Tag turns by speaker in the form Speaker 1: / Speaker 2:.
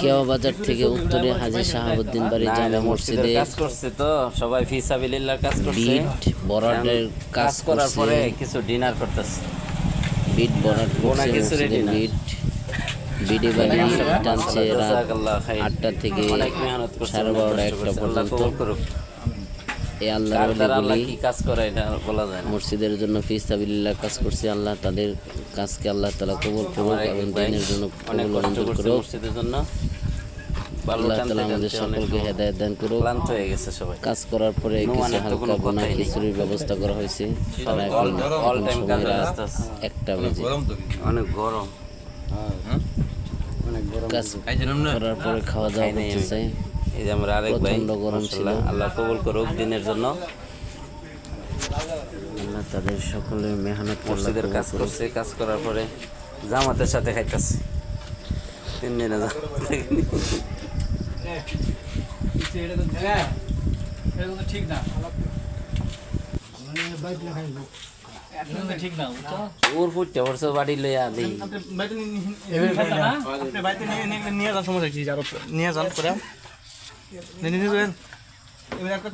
Speaker 1: কেওয়া বাজার থেকে উত্তরে হাজি শাহাবুদ্দিন বাড়ি জামে মসজিদে
Speaker 2: কাজ করছে তো সবাই কাজ করছে।
Speaker 1: বিট বরাটের কাজ
Speaker 2: করার পরে কিছু ডিনার করতেছে।
Speaker 1: বিট বরাট
Speaker 2: বোনা
Speaker 1: করছে
Speaker 2: কিছু
Speaker 1: মসজিদে বিট। বিডি বাড়ি টানছে রাত আটটা থেকে সাড়ে বারোটা একটা
Speaker 2: আল্লাহ
Speaker 1: পর্যন্ত।
Speaker 2: কি কাজ করে এটা বলা যায়
Speaker 1: মসজিদের জন্য ফিস্তাবিল্লাহ কাজ করছে আল্লাহ তাদের কাজকে আল্লাহ তালা কবুল করুক এবং দিনের জন্য কবুল মঞ্জুর করুক।
Speaker 2: মসজিদের জন্য।
Speaker 1: আল্লাহ তালা আমাদের সকলকে হেদায়ত দান করুক।
Speaker 2: ক্লান্ত হয়ে গেছে সবাই।
Speaker 1: কাজ করার পরে কিছু হালকা বোনা খিচুড়ির ব্যবস্থা করা হয়েছে। তারা এখন
Speaker 2: অল টাইম
Speaker 1: সময়
Speaker 2: কাজে
Speaker 1: রাত
Speaker 2: ব্যস্ত আছে।
Speaker 1: একটা বেজে।
Speaker 2: অনেক গরম।
Speaker 1: কাজ করার পরে খাওয়া দাওয়া
Speaker 2: খাই নাই
Speaker 1: করতেছে।
Speaker 2: এই যে আমরা আরেক ভাই
Speaker 1: গরম ছিল।
Speaker 2: আল্লাহ কবুল করুক দিনের জন্য।
Speaker 1: আল্লাহ তাদের সকলের মেহনত
Speaker 2: মসজিদের কাজ করছে কাজ করার পরে জামাতের সাথে খাইতেছে। দিনে জামাত
Speaker 3: ঠিক না ঠিক না
Speaker 2: ওর ফুটতে পড়ছে বাড়ি লইয়া দিই
Speaker 3: নিয়ে যান সমস্যা নিয়ে যান করে একটা